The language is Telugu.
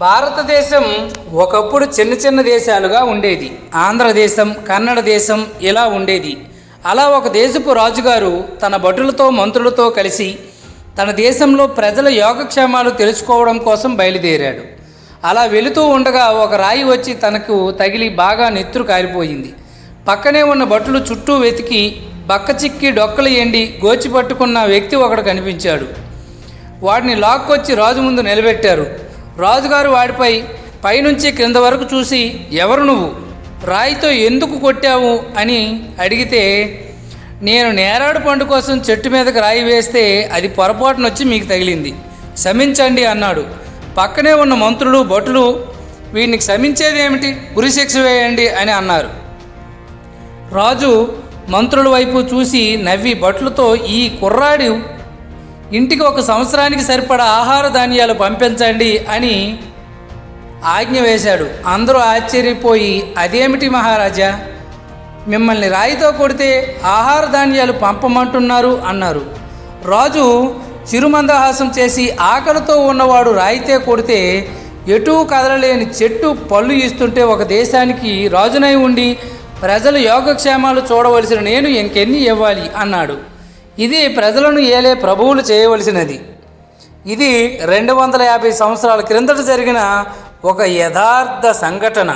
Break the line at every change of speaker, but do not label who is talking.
భారతదేశం ఒకప్పుడు చిన్న చిన్న దేశాలుగా ఉండేది. ఆంధ్రదేశం కన్నడ దేశం ఇలా ఉండేది. అలా ఒక దేశపు రాజుగారు తన భటులతో మంత్రులతో కలిసి తన దేశంలో ప్రజల యోగక్షేమాలు తెలుసుకోవడం కోసం బయలుదేరాడు. అలా వెళుతూ ఉండగా ఒక రాయి వచ్చి తనకు తగిలి బాగా నెత్తురు కారిపోయింది. పక్కనే ఉన్న భటులు చుట్టూ వెతికి బక్క చిక్కి డొక్కలు ఎండి గోచి పట్టుకున్న వ్యక్తి ఒకడు కనిపించాడు. వాడిని లాక్కొచ్చి రాజు ముందు నిలబెట్టారు. రాజుగారు వాడిపై పైనుంచి క్రింద వరకు చూసి ఎవరు నువ్వు? రాయితో ఎందుకు కొట్టావు? అని అడిగితే నేను నేరాడు పండు కోసం చెట్టు మీదకి రాయి వేస్తే అది పొరపాటున వచ్చి మీకు తగిలింది. క్షమించండి అన్నాడు. పక్కనే ఉన్న మంత్రులు భటులు వీడిని క్షమించేది ఏమిటి? ఉరిశిక్ష వేయండి అని అన్నారు. రాజు మంత్రుల వైపు చూసి నవ్వి భటులతో ఈ కుర్రాడు ఇంటికి ఒక సంవత్సరానికి సరిపడా ఆహార ధాన్యాలు పంపించండి అని ఆజ్ఞ వేశాడు. అందరూ ఆశ్చర్యపోయి అదేమిటి మహారాజా? మిమ్మల్ని రాయితో కొడితే ఆహార ధాన్యాలు పంపమంటున్నారు అన్నారు. రాజు చిరుమందహాసం చేసి ఆకలితో ఉన్నవాడు రాయితే కొడితే ఎటూ కదలలేని చెట్టు పళ్ళు ఇస్తుంటే ఒక దేశానికి రాజునై ఉండి ప్రజలు యోగక్షేమాలు చూడవలసిన నేను ఇంకెన్ని ఇవ్వాలి అన్నాడు. ఇది ప్రజలను ఏలే ప్రభువులు చేయవలసినది. ఇది రెండు వందల యాభై సంవత్సరాల క్రిందట జరిగిన ఒక యథార్థ సంఘటన.